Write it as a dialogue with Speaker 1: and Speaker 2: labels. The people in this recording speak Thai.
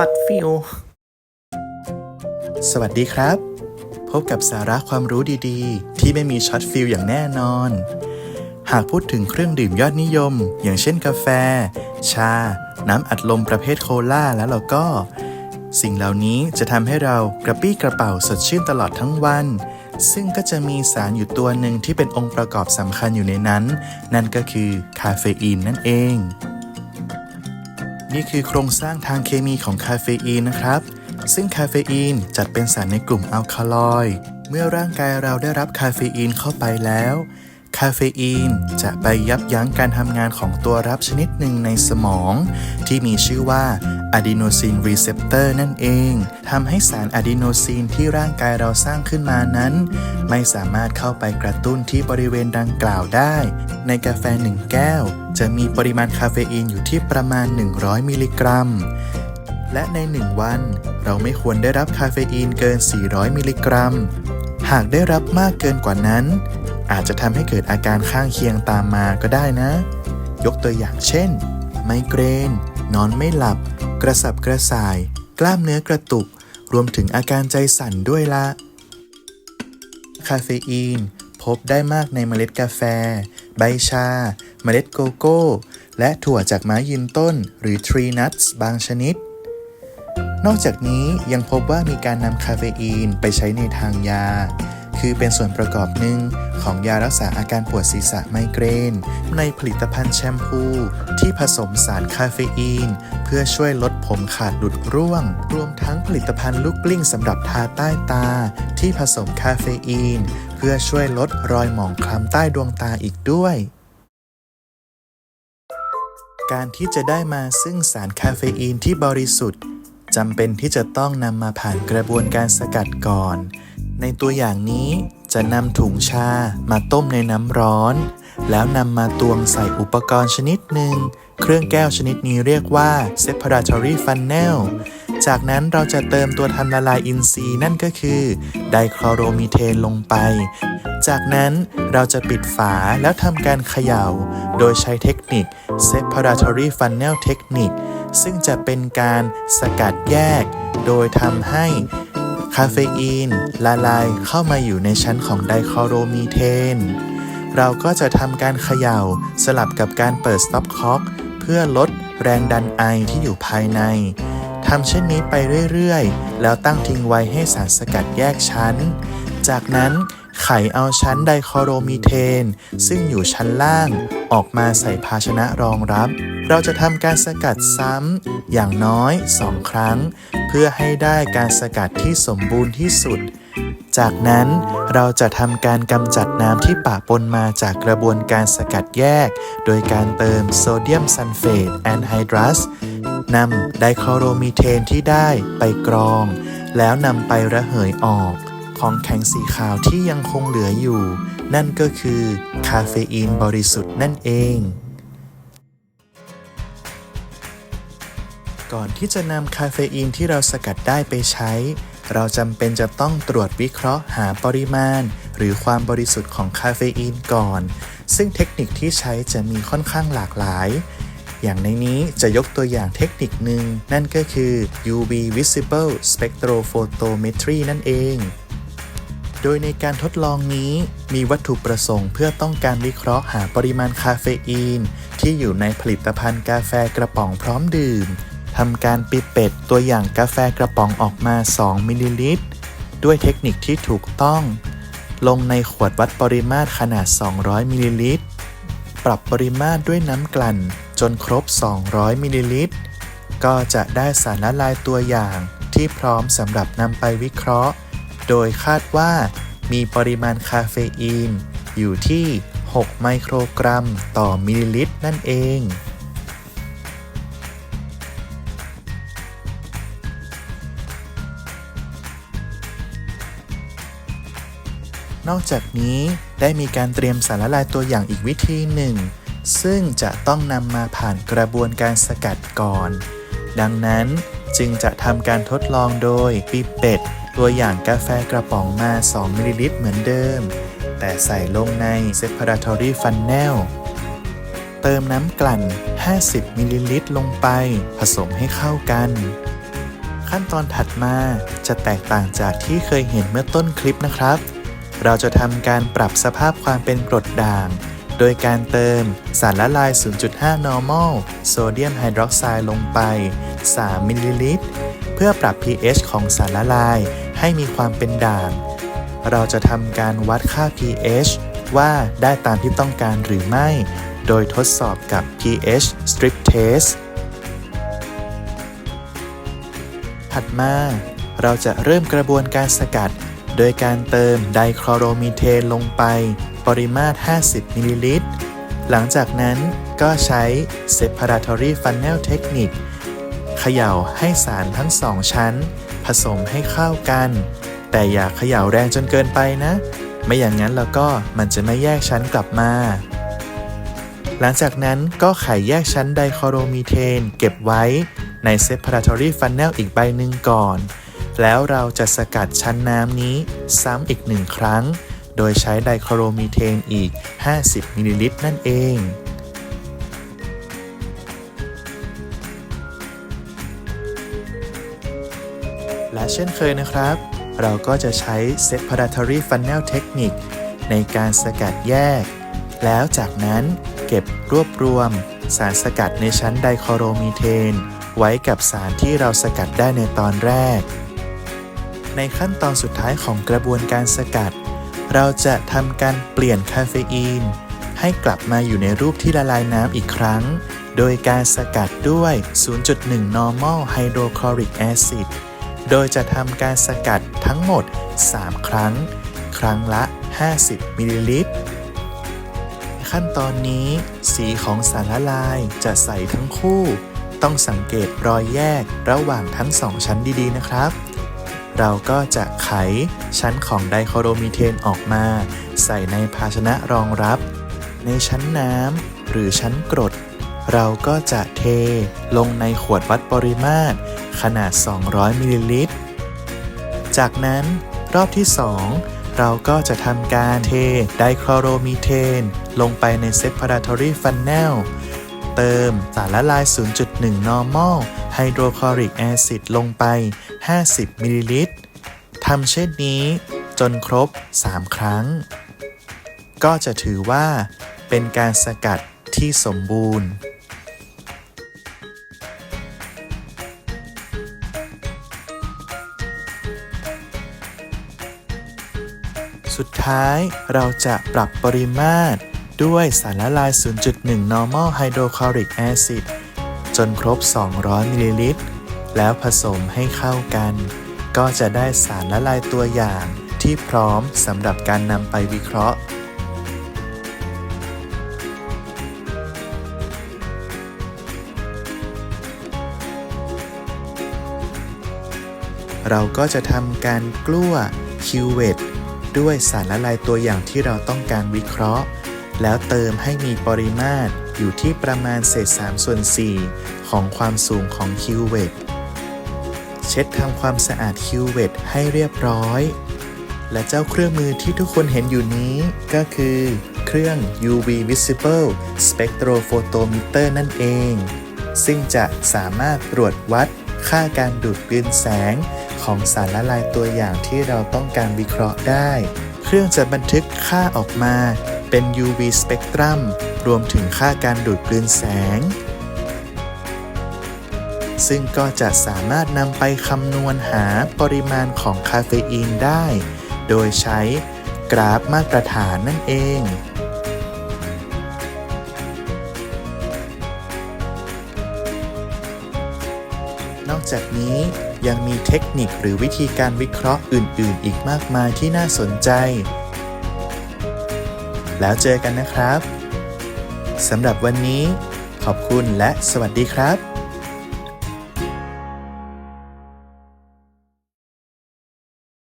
Speaker 1: ช็อตฟิล
Speaker 2: สวัสดีครับ พบกับสาระความรู้ดีๆ ที่ไม่มีช็อตฟิลอย่างแน่นอน หากพูดถึงเครื่องดื่มยอดนิยม อย่างเช่นกาแฟ ชา น้ำอัดลมประเภทโคลาแล้วเราก็ สิ่งเหล่านี้จะทำให้เรากระปี้กระเป๋าสดชื่นตลอดทั้งวัน ซึ่งก็จะมีสารอยู่ตัวหนึ่งที่เป็นองค์ประกอบสำคัญอยู่ในนั้น นั่นก็คือคาเฟอีนนั่นเอง นี่คือโครงสร้างทางเคมีของคาเฟอีนนะครับ ซึ่งคาเฟอีนจัดเป็นสารในกลุ่มอัลคาลอยด์เมื่อร่างกายเราได้รับคาเฟอีนเข้าไปแล้ว คาเฟอีนจะไปยับยั้งการทำงานของตัวรับชนิดหนึ่งในสมอง ที่มีชื่อว่าอะดีโนซินรีเซปเตอร์นั่นเองทำให้สารอะดีโนซินที่ร่างกายเราสร้างขึ้นมานั้น ไม่สามารถเข้าไปกระตุ้นที่บริเวณดังกล่าวได้ ในกาแฟหนึ่งแก้ว จะมีปริมาณคาเฟอีนอยู่ที่ประมาณ 100 มิลลิกรัม และใน 1 วัน เราไม่ควรได้รับคาเฟอีนเกิน 400 มิลลิกรัม หากได้รับมากเกินกว่านั้น อาจจะทำให้เกิดอาการข้างเคียงตามมาก็ได้นะ ยกตัวอย่างเช่น ไมเกรน นอนไม่หลับ กระสับกระส่าย กล้ามเนื้อกระตุก รวมถึงอาการใจสั่นด้วยละคาเฟอีนพบได้มากในเมล็ดกาแฟ ใบชา เมล็ดโกโก้ และถั่วจากไม้ยืนต้น หรือทรีนัทส์บางชนิด นอกจากนี้ยังพบว่ามีการนำคาเฟอีนไปใช้ในทางยา คือเป็นส่วนประกอบหนึ่งของยารักษาอาการปวดศีรษะไมเกรน ในผลิตภัณฑ์แชมพู ที่ผสมสารคาเฟอีน เพื่อช่วยลดผมขาดหลุดร่วง รวมทั้งผลิตภัณฑ์ลูกกลิ้งสำหรับทาใต้ตา ที่ผสมคาเฟอีน เพื่อช่วยลดรอยหมองคล้ำใต้ดวงตาอีกด้วย การที่จะได้มาซึ่งสารคาเฟอีนที่บริสุทธิ์จำเป็นที่จะต้องนำมาผ่านกระบวนการสกัดก่อน ในตัวอย่างนี้จะนำถุงชามาต้มในน้ำร้อน แล้วนำมาตวงใส่อุปกรณ์ชนิดหนึ่ง เครื่องแก้วชนิดนี้เรียกว่า separatory funnel จากนั้นเราจะเติมตัวทำละลายอินทรีย์นั่นก็คือไดคลอโรมีเทนลงไป จากนั้นเราจะปิดฝาแล้วทำการเขย่า โดยใช้เทคนิค separatory funnel technique ซึ่งจะเป็นการสกัดแยก โดยทำให้คาเฟอีนละลายเข้ามาอยู่ในชั้นของไดคลอโรมีเทน เราก็จะทำการเขย่าสลับกับการเปิดสต็อปคอกเพื่อลดแรงดันไอที่อยู่ภายใน ทำเช่นนี้ไปเรื่อยๆ แล้วตั้งทิ้งไว้ให้สารสกัดแยกชั้น จากนั้นไขเอาชั้นไดคอโรมีเทน ซึ่งอยู่ชั้นล่าง ออกมาใส่ภาชนะรองรับ เราจะทำการสกัดซ้ำอย่างน้อย 2 ครั้ง เพื่อให้ได้การสกัดที่สมบูรณ์ที่สุด จากนั้นเราจะทำการกำจัดน้ำที่ปะปนมาจากกระบวนการสกัดแยก โดยการเติมโซเดียมซัลเฟตแอนไฮดรัส นำไดคลอโรมีเทนที่ได้ไปกรอง แล้วนำไประเหยออก ของแข็งสีขาวที่ยังคงเหลืออยู่ นั่นก็คือคาเฟอีนบริสุทธิ์นั่นเองก่อนที่จะนำคาเฟอีนที่เราสกัดได้ไปใช้ เราจำเป็นจะต้องตรวจวิเคราะห์หาปริมาณ หรือความบริสุทธิ์ของคาเฟอีนก่อน ซึ่งเทคนิคที่ใช้จะมีค่อนข้างหลากหลาย อย่างในนี้จะยกตัวอย่างเทคนิคหนึ่งนั่นก็คือ UV Visible Spectrophotometry นั่นเอง โดยในการทดลองนี้มีวัตถุประสงค์เพื่อต้องการวิเคราะห์หาปริมาณคาเฟอีน ที่อยู่ในผลิตภัณฑ์กาแฟกระป๋องพร้อมดื่มทำการปิเป็ดตัวอย่างกาแฟกระป๋องออกมา 2 มิลลิลิตร ด้วยเทคนิคที่ถูกต้อง ลงในขวดวัดปริมาตรขนาด 200 มิลลิลิตร ปรับปริมาตรด้วยน้ำกลั่นจนครบ 200มิลลิลิตร ก็จะได้สารละลายตัวอย่างที่พร้อมสำหรับนำไปวิเคราะห์ โดยคาดว่ามีปริมาณคาเฟอีน อยู่ที่ 6 ไมโครกรัมต่อมิลลิลิตรนั่นเอง นอกจากนี้ได้มีการเตรียมสารละลายตัวอย่างอีกวิธีหนึ่ง ซึ่งจะต้องนำมาผ่านกระบวนการสกัดก่อน ดังนั้นจึงจะทำการทดลองโดยปิเป็ด ตัวอย่างกาแฟกระป๋องมา 2 มิลลิลิตรเหมือนเดิม แต่ใส่ลงใน separatory funnel เติมน้ำกลั่น 50 มิลลิลิตรลงไป ผสมให้เข้ากัน ขั้นตอนถัดมาจะแตกต่างจากที่เคยเห็นเมื่อต้นคลิปนะครับ เราจะทำการปรับสภาพความเป็นกรดด่าง โดยการเติมสารละลาย 0.5 normal โซเดียมไฮดรอกไซด์ลงไป 3 มิลลิลิตร เพื่อปรับ pH ของสารละลายให้มีความเป็นด่าง เราจะทำการวัดค่า pH ว่าได้ตามที่ต้องการหรือไม่ โดยทดสอบกับ pH strip test ถัดมา เราจะเริ่มกระบวนการสกัด โดยการเติมไดคลอโรมีเทนลงไป ปริมาตร 50 มิลลิลิตร หลังจากนั้นก็ใช้ separatory funnel technique เขย่าให้สารทั้งสองชั้น ผสมให้เข้ากัน แต่อย่าเขย่าแรงจนเกินไปนะ ไม่อย่างนั้นแล้วก็มันจะไม่แยกชั้นกลับมา หลังจากนั้นก็ไขแยกชั้นไดคลอโรมีเทนเก็บไว้ใน separatory funnel อีกใบหนึ่งก่อน แล้วเราจะสกัดชั้นน้ำนี้ซ้ำอีกหนึ่งครั้ง โดยใช้ไดคลอโรมีเทนอีก 50 มิลลิลิตรนั่นเองและเช่นเคยนะครับ เราก็จะใช้ separatory funnel technique ในการสกัดแยก แล้วจากนั้นเก็บรวบรวม สารสกัดในชั้นไดคลอโรมีเทน ไว้กับสารที่เราสกัดได้ในตอนแรก ในขั้นตอนสุดท้ายของกระบวนการสกัด เราจะทำการเปลี่ยนคาเฟอีน ให้กลับมาอยู่ในรูปที่ละลายน้ำอีกครั้ง โดยการสกัดด้วย 0.1 normal hydrochloric acid โดยจะทำการสกัดทั้งหมด 3 ครั้ง ครั้งละ 50 มิลลิลิตร ขั้นตอนนี้ สีของสารละลายจะใสทั้งคู่ ต้องสังเกตรอยแยกระหว่างทั้งสองชั้นดีๆนะครับ เราก็จะไขชั้นของไดคลอโรมีเทนออกมา ใส่ในภาชนะรองรับ ในชั้นน้ำหรือชั้นกรด เราก็จะเทลงในขวดวัดปริมาตร ขนาด 200มิลลิลิตร จากนั้นรอบที่ 2เราก็จะทำการเทไดคลอโรมีเทน ลงไปใน separatory funnel เติมสารละลาย 0.1 normal hydrochloric acid ลงไป 50มิลลิลิตรทำเช่นนี้จนครบ 3 ครั้ง ก็จะถือว่าเป็นการสกัดที่สมบูรณ์สุดท้ายเราจะปรับปริมาตร ด้วยสารละลาย 0.1 normal hydrochloric acid จนครบ 200 มิลลิลิตร แล้วผสมให้เข้ากัน ก็จะได้สารละลายตัวอย่างที่พร้อมสำหรับการนำไปวิเคราะห์เราก็จะทำการกลั้วคิวเวตด้วยสารละลายตัวอย่างที่เราต้องการวิเคราะห์ แล้วเติมให้มีปริมาตรอยู่ที่ประมาณเศษ3ส่วน4ของความสูงของคิวเวตเช็ดทำความสะอาดคิวเวตให้เรียบร้อย และเจ้าเครื่องมือที่ทุกคนเห็นอยู่นี้ก็คือ เครื่อง UV Visible Spectrophotometer นั่นเอง ซึ่งจะสามารถตรวจวัดค่าการดูดกลืนแสงของสารละลายตัวอย่างที่เราต้องการวิเคราะห์ได้ เครื่องจะบันทึกค่าออกมา เป็น UV spectrum รวมถึงค่าการดูดกลืนแสง ซึ่งก็จะสามารถนำไปคำนวณหาปริมาณของคาเฟอีนได้ โดยใช้กราฟมาตรฐานนั่นเองนอกจากนี้ยังมีเทคนิคหรือวิธีการวิเคราะห์อื่น ๆ อีกมากมายที่น่าสนใจ แล้วเจอกันนะครับสำหรับวันนี้ขอบคุณและสวัสดีครับ